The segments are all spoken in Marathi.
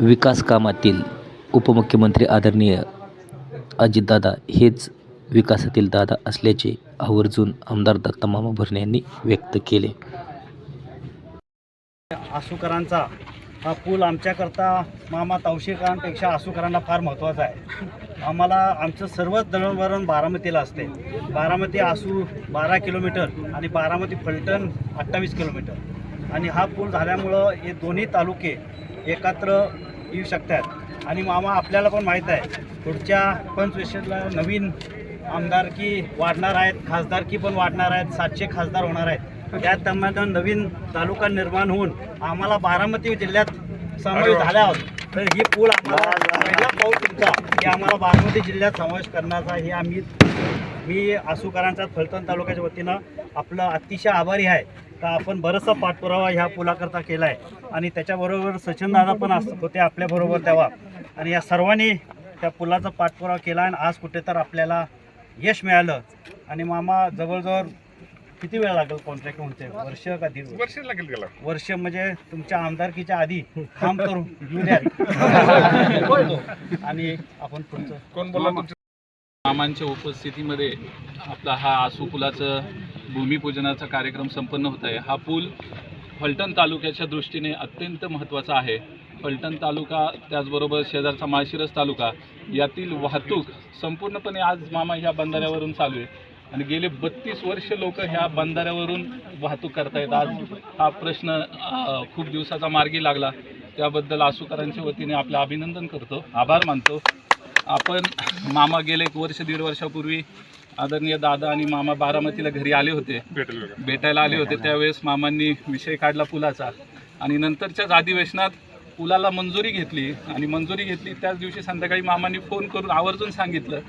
विकास कामातील उपमुख्यमंत्री आदरणीय अजितदादा हेच विकासातील दादा असल्याचे आवर्जून आमदार दत्ता मामा भरणे यांनी व्यक्त केले. आसूकरांचा हा पूल आमच्याकरता मामा तावशीकरांपेक्षा आसूकरांना फार महत्त्वाचा आहे. आम्हाला आमचं सर्वच दळणवळण बारामतीला असते. बारामती आसू बारा किलोमीटर आणि बारामती फलटण अठ्ठावीस किलोमीटर. आणि हा पूल झाल्यामुळं हे दोन्ही तालुके एकत्र येऊ शकतात. आणि मामा आपल्याला पण माहीत आहे पुढच्या पंचवीसला नवीन आमदारकी वाढणार आहेत खासदारकी पण वाढणार आहेत सातशे खासदार होणार आहेत. त्या दरम्यान नवीन तालुका निर्माण होऊन आम्हाला बारामती जिल्ह्यात समावेश झाला आहोत. तर ही पूल आम्हाला पहिला पाऊल तुमचा. की आम्हाला बारामती जिल्ह्यात समावेश करण्याचा हे आम्ही मी आसूकरांचा फलटण तालुक्याच्या वतीनं आपलं अतिशय आभारी आहे. का आपण बरंचसा पाठपुरावा ह्या पुलाकरता केला आहे आणि त्याच्याबरोबर सचिनदादा पण अस होते आपल्याबरोबर तेव्हा. आणि या सर्वांनी त्या पुलाचा पाठपुरावा केला आणि आज कुठे तर आपल्याला यश मिळालं. आणि मामा जवळजवळ किती वेळ लागेल कॉन्ट्रॅक्ट म्हणते वर्ष का दीड वर्ष? लागेल गेला वर्ष म्हणजे तुमच्या आमदारकीच्या आधी काम करून घेऊ द्या आणि आपण पुढचं कोण बोलला तुमच्या मामांच्या उपस्थितीमध्ये आपला हा आसू पुलाचं भूमिपूजनाचा कार्यक्रम संपन्न होत आहे. हा पूल फलटण तालुक्याच्या दृष्टीने अत्यंत महत्त्वाचा आहे. फलटण तालुका त्याचबरोबर शेजारचा माळशिरस तालुका यातील वाहतूक संपूर्णपणे आज मामा ह्या बंधाऱ्यावरून चालू आहे. आणि गेले बत्तीस वर्ष लोक ह्या बंधाऱ्यावरून वाहतूक करतायत. आज हा प्रश्न खूप दिवसाचा मार्गी लागला. त्याबद्दल आसूकरांच्या वतीने आपलं अभिनंदन करतो. आभार मानतो. आपण मामा गेले एक वर्ष दीड वर्षापूर्वी आदरणीय दादा आणि मामा बारामतीला घरी आले होते. भेटायला आले होते. त्यावेळेस मामांनी विषय काढला पुलाचा. आणि नंतरच्याच अधिवेशनात पुलाला मंजुरी घेतली. आणि मंजुरी घेतली. त्याच दिवशी संध्याकाळी मामांनी फोन करून आवर्जून सांगितलं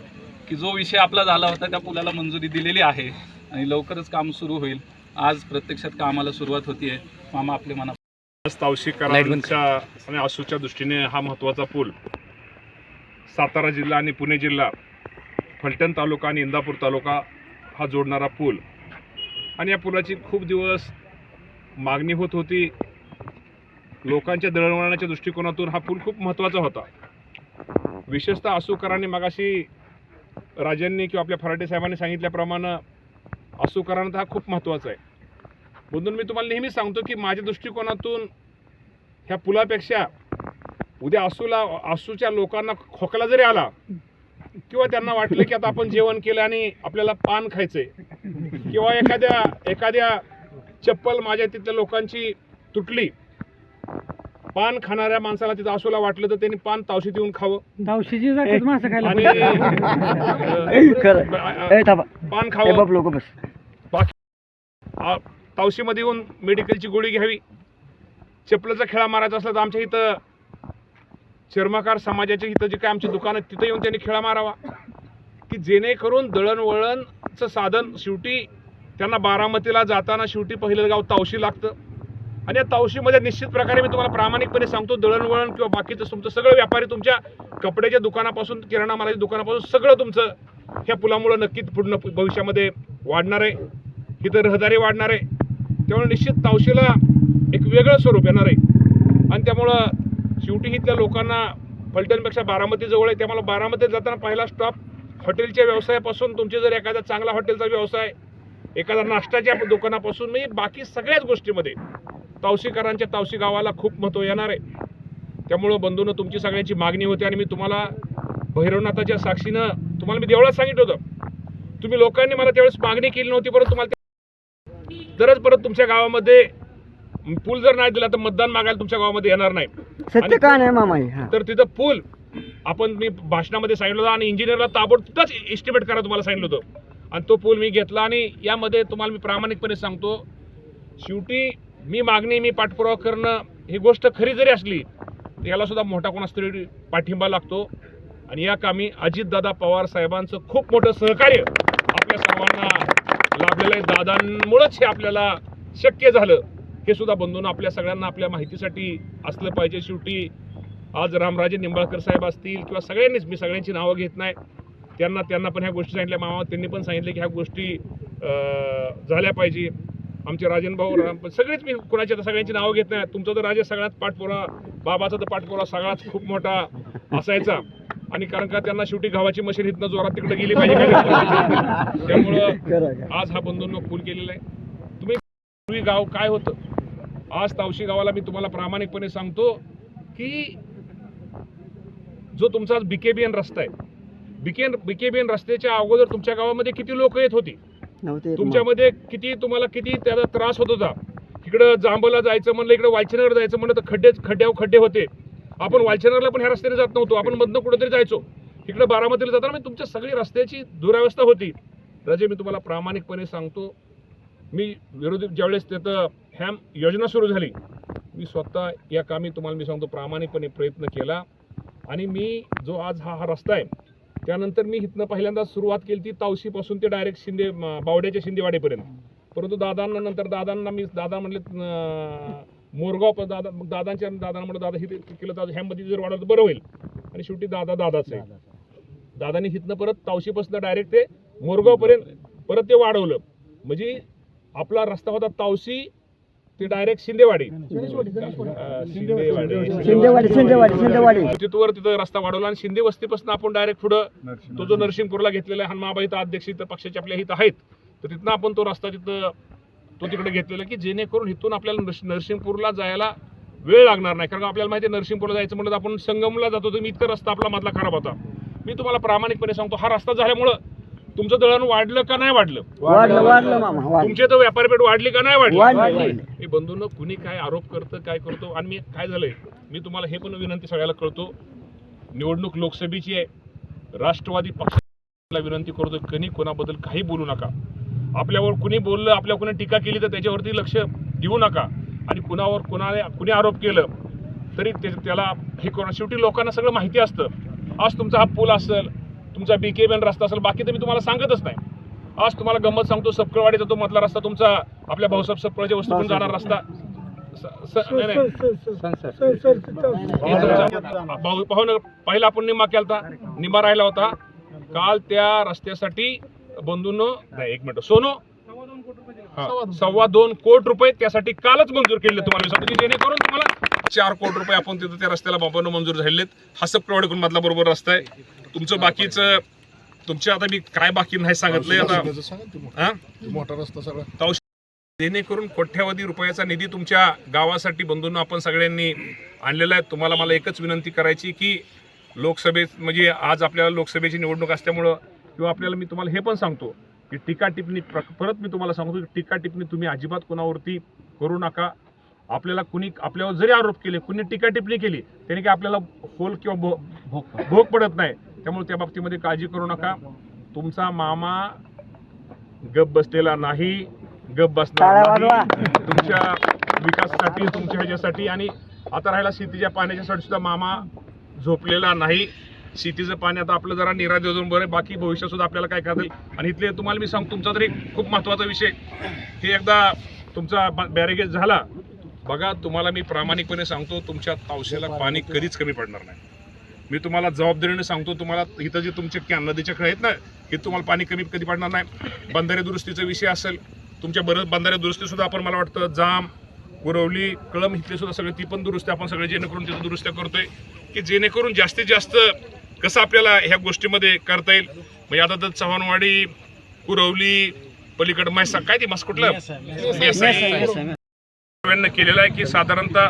की जो विषय आपला झाला होता त्या पुलाला मंजुरी दिलेली आहे. आणि लवकरच काम सुरू होईल. आज प्रत्यक्षात कामाला सुरुवात होतीये. मामा आपले मना तावशीकरांच्या आणि आसूच्या दृष्टीने हा महत्त्वाचा पूल. सातारा जिल्हा आणि पुणे जिल्हा फलटण तालुका आणि इंदापूर तालुका हा जोडणारा पूल. आणि या पुलाची खूप दिवस मागणी होत होती. लोकांच्या दळणवळणाच्या दृष्टिकोनातून हा पूल खूप महत्त्वाचा होता. विशेषतः आसूकरांनी मगाशी राजांनी किंवा आपल्या फराटे साहेबांनी सांगितल्याप्रमाणे आसूकरांना हा खूप महत्त्वाचा आहे. म्हणून मी तुम्हाला नेहमी सांगतो की माझ्या दृष्टिकोनातून ह्या पुलापेक्षा उद्या आसूला आसूच्या लोकांना खोकला जरी आला किंवा त्यांना वाटलं की आता आपण जेवण केलं आणि आपल्याला पान खायचंय किंवा एखाद्या एखाद्या चप्पल माझ्या तिथल्या लोकांची तुटली पान खाणाऱ्या माणसाला तिथं आसूला वाटलं तर त्यांनी पान तावशीत येऊन खावं. माणसं खायला आणि ए, थांबा. पान ए, खावं बाप लोक बस. आ- तावशीमध्ये येऊन मेडिकलची गोळी घ्यावी. चपलाचा खेळा मारायचा असला तर आमच्या इथं चर्मकार समाजाच्या इथं जे काय आमची दुकानं तिथं येऊन त्यांनी खेळा मारावा. की जेणेकरून दळणवळणचं साधन शेवटी त्यांना बारामतीला जाताना शेवटी पहिलं गाव तावशी लागतं. आणि या तावशीमध्ये निश्चित प्रकारे मी तुम्हाला प्रामाणिकपणे सांगतो दळणवळण किंवा बाकीचं तुमचं सगळं व्यापारी तुमच्या कपड्याच्या दुकानापासून किराणा मालाच्या दुकानापासून सगळं तुमचं ह्या पुलामुळं नक्कीच पूर्ण भविष्यामध्ये वाढणार आहे. इथं रहदारी वाढणार आहे. त्यामुळे निश्चित तावशीला एक वेगळं स्वरूप येणार आहे. आणि त्यामुळं शेवटी इथल्या लोकांना फलटणपेक्षा बारामती जवळ आहे त्यामुळे बारामतीत जाताना पहिला स्टॉप हॉटेलच्या व्यवसायापासून. तुमचे जर एखादा चांगला हॉटेलचा व्यवसाय एखादा नाश्त्याच्या दुकानापासून म्हणजे बाकी सगळ्याच गोष्टीमध्ये. तावशीकरांच्या तावशी गावाला खूप महत्त्व येणार आहे. त्यामुळं बंधूनं तुमची सगळ्यांची मागणी होती आणि मी तुम्हाला भैरवनाथाच्या साक्षीनं तुम्हाला मी देवळात सांगितलं होतं. तुम्ही लोकांनी मला त्यावेळेस मागणी केली नव्हती परत तुम्हाला ते- तरच परत तुमच्या गावामध्ये पूल जर नाही दिला तर मतदान मागायला तुमच्या गावामध्ये येणार नाही. सत्य का नाही मामा हे? हा. तर तिथं पूल आपण मी भाषणामध्ये सांगितलं होतं आणि इंजिनियरला ताबडतोबच एस्टिमेट करा तुम्हाला सांगितलं होतं आणि तो पूल मी घेतला आणि यामध्ये तुम्हाला मी प्रामाणिकपणे सांगतो शेवटी मी मागणी मी पाठपुरावा करणं ही गोष्ट खरी जरी असली तर याला सुद्धा मोठा कोणास तरी पाठिंबा लागतो आणि या कामी अजितदादा पवार साहेबांचं खूप मोठं सहकार्य आपल्या सर्वांना लाभलेलं आहे दादांमुळंच हे आपल्याला शक्य झालं हे सुद्धा बंधून आपल्या सगळ्यांना आपल्या माहितीसाठी असलं पाहिजे शेवटी. आज रामराजे निंबाळकर साहेब असतील किंवा सगळ्यांनीच मी सगळ्यांची नावं घेत नाही. त्यांना त्यांना पण ह्या गोष्टी सांगितल्या. मामा त्यांनी पण सांगितलं की ह्या गोष्टी झाल्या पाहिजे. आमचे राजन भाऊ राम सगळेच मी कोणाच्या तर सगळ्यांची नावं घेत नाही. तुमचा तर राजा सगळ्यात पाठपोरा बाबाचा तर पाठपोरा सगळ्यात खूप मोठा असायचा. आणि कारण का त्यांना शेवटी गावाची मशीन इथनं जोरात तिकडे गेली पाहिजे. त्यामुळं आज हा बंधूंनो पूल केलेला आहे. तुम्ही पूर्वी गाव काय होतं? आज तावशी गावाला मी तुम्हाला प्रामाणिकपणे सांगतो की जो तुमचा बीकेबीएन रस्ता आहे बीके बीकेबीएन रस्त्याच्या अगोदर तुमच्या गावामध्ये किती लोक येत होती? तुमच्यामध्ये किती तुम्हाला किती त्याचा त्रास होत होता? इकडं जांबला जायचं म्हणलं इकडं वालचनगर जायचं म्हणलं तर खड्डे खड्ड्यावर खड्डे होते. आपण वालचनगरला पण ह्या रस्त्याने जात नव्हतो आपण मधनं कुठेतरी जायचो. इकडे बारामतीला जाताना म्हणजे तुमच्या सगळी रस्त्याची दुरावस्था होती. राजे मी तुम्हाला प्रामाणिकपणे सांगतो मी विरोधी ज्यावेळेस त्याचं ह्या योजना सुरू झाली. मी स्वतः या कामी तुम्हाला मी सांगतो प्रामाणिकपणे प्रयत्न केला. आणि मी जो आज हा हा रस्ता आहे त्यानंतर मी इथनं पहिल्यांदा सुरुवात केली ती तावशीपासून ते डायरेक्ट शिंदे बावड्याच्या शिंदेवाडीपर्यंत. परंतु दादांना नंतर दादांना मी दादा म्हणले मोरगाव दादा दादांच्या दादा म्हणलं दादा हे केलं दादा ह्यामध्ये जर वाढवलं तर बरं होईल. आणि शेवटी दादा दादाच आहे. दादानी इथनं परत तावशीपासून डायरेक्ट ते मोरगावपर्यंत परत ते वाढवलं. म्हणजे आपला रस्ता होता तावशी ते डायरेक्ट शिंदेवाडी. शिंदेवाडी. शिंदेवाडी. तिथवर तिथं रस्ता वाढवला आणि शिंदे वस्तीपासून आपण डायरेक्ट पुढं तो जो नरसिंगपूरला घेतलेला आहे हनुमाबा इथं अध्यक्ष इथं पक्षाचे आपल्या इथं आहेत. तर तिथनं आपण तो रस्ता तिथं तो तिकडे घेतलेला की जेणेकरून इथून आपल्याला नरस- नरसिंगपूरला जायला वेळ लागणार नाही. कारण आपल्याला माहिती आहे नरसिंगपूरला जायचं म्हणलं तर आपण संगमला जातो. तर मी इतका रस्ता आपला मधला खराब होता. मी तुम्हाला प्रामाणिकपणे सांगतो हा रस्ता झाल्यामुळं तुमचं दळण वाढलं का नाही वाढलं? वाढलं वाढलं मामा वाढलं. तुमची तर व्यापारपेठ वाढली का नाही वाढली? वाढलं हे बंधूंना कुणी काय आरोप करतं काय करतो? आणि मी काय झालंय? मी तुम्हाला हे पण विनंती सगळ्याला कळतो निवडणूक लोकसभेची आहे. राष्ट्रवादी पक्षाला विनंती करतो कधी कोणाबद्दल काही बोलू नका. आपल्यावर कुणी बोललं आपल्या कुणी टीका केली तर त्याच्यावरती लक्ष देऊ नका. आणि कुणावर कुणाने कुणी आरोप केलं तरी ते त्याला हे करून शेवटी लोकांना सगळं माहिती असतं. आज तुमचा हा पूल असेल तुमचा बी के रस्ता असेल बाकी तर मी तुम्हाला सांगतच नाही. आज तुम्हाला गंमत सांगतो सपकळवाडीचा तो मधला रस्ता तुमचा आपल्या भाऊसाहेब सपकळच्या वस्तूतून जाणार रस्ता. पाहून पहिला आपण निमा केलता निमा राहिला होता. काल त्या रस्त्यासाठी बंधून नाही एक मिनिट सोनो. सव्वा दोन कोटी रुपये त्यासाठी कालच मंजूर केले तुम्हाला मी सांगतो की जेणेकरून तुम्हाला चार कोटी रुपये आपण तिथं त्या रस्त्याला बाबांना मंजूर झालेत हा सपकळवाडीकडून मधला बरोबर रस्ता आहे. तुमचं बाकीचं तुमच्या आता मी काय बाकी नाही सांगितलंय आता? मोठा रस्ता सगळा. जेणेकरून कोट्यावधी रुपयाचा निधी तुमच्या गावासाठी बंधूंना आपण सगळ्यांनी आणलेला आहे. तुम्हाला मला एकच विनंती करायची की लोकसभेत म्हणजे आज आपल्याला लोकसभेची निवडणूक असल्यामुळं किंवा आपल्याला मी तुम्हाला हे पण सांगतो की टीका टिप्पणी प्र- परत मी तुम्हाला सांगतो की टीका टिप्पणी तुम्ही अजिबात कोणावरती करू नका. आपल्याला कुणी आपल्यावर जरी आरोप केले कुणी टीका टिप्पणी केली त्याने की आपल्याला होल किंवा भो भोग पडत नाही. त्यामुळे त्या बाबतीमध्ये काळजी करू नका. तुमचा मामा गप बसलेला नाही गप बसणार नाही. तुमच्या विकासासाठी तुमच्या ह्याच्यासाठी आणि आता राहिला शेतीच्या पाण्याच्यासाठी सुद्धा मामा झोपलेला नाही. शेतीचं पाणी आता आपलं जरा निरा देऊन बरं. बाकी भविष्यात सुद्धा आपल्याला काय करता येईल? आणि इथले तुम्हाला मी सांगतो तुमचा तरी खूप महत्त्वाचा विषय. हे एकदा तुमचा बॅरिगेज झाला. बघा तुम्हाला मी प्रामाणिकपणे सांगतो तुमच्या तावशेला पाणी कधीच कमी पडणार नाही. मी तुम्हाला जबाबदारीने सांगतो तुम्हाला इथं जे तुमचे कॅन नदीच्या खेळ आहेत ना हे तुम्हाला पाणी कमी कधी पडणार नाही. बंधारे दुरुस्तीचा विषय असेल तुमच्या बरं बंधारे दुरुस्ती सुद्धा आपण मला वाटतं जाम कुरवली कळम इथले सुद्धा सगळे ती पण दुरुस्ती आपण सगळे जेणेकरून तिथं दुरुस्त्या करतोय. की जेणेकरून जास्तीत जास्त कसं आपल्याला ह्या गोष्टीमध्ये करता येईल? म्हणजे आता तर चव्हाणवाडी कुरवली पलीकडं म्हैसा काय ती मस कुठलं? केलेला आहे की साधारणतः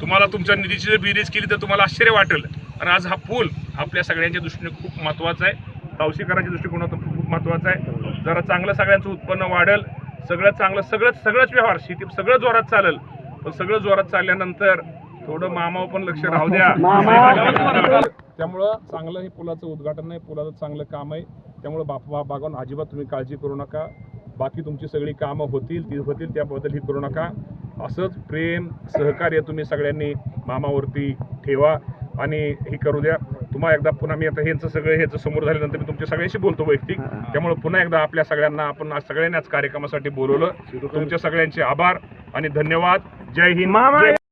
तुम्हाला तुमच्या निधीची जर बेरीज केली तर तुम्हाला आश्चर्य वाटेल. आणि आज हा पूल आपल्या सगळ्यांच्या दृष्टीने खूप महत्त्वाचा आहे. तावशीकरांच्या दृष्टिकोनातून खूप महत्त्वाचा आहे. जरा चांगलं सगळ्यांचं उत्पन्न वाढेल. सगळं चांगलं सगळंच सगळंच व्यवहार शेती सगळं जोरात चालेल. पण सगळं जोरात चालल्यानंतर थोडं मामावर पण लक्ष राहू द्या. त्यामुळं चांगलं हे पुलाचं उद्घाटन आहे. पुलाचं चांगलं काम आहे. त्यामुळं बाप बागावून अजिबात तुम्ही काळजी करू नका. बाकी तुमची सगळी कामं होतील ती होतील त्याबद्दल ही करू नका. असंच प्रेम सहकार्य तुम्ही सगळ्यांनी मामावरती ठेवा. आणि हे करू द्या. तुम्हा एकदा पुन्हा मी आता ह्यांचं सगळं ह्याचं समोर झाल्यानंतर मी तुमच्या सगळ्यांशी बोलतो वैयक्तिक. त्यामुळे पुन्हा एकदा आपल्या सगळ्यांना आपण आज सगळ्यांनी आज कार्यक्रमासाठी बोलवलं. तुमच्या सगळ्यांचे आभार आणि धन्यवाद. जय हिंद.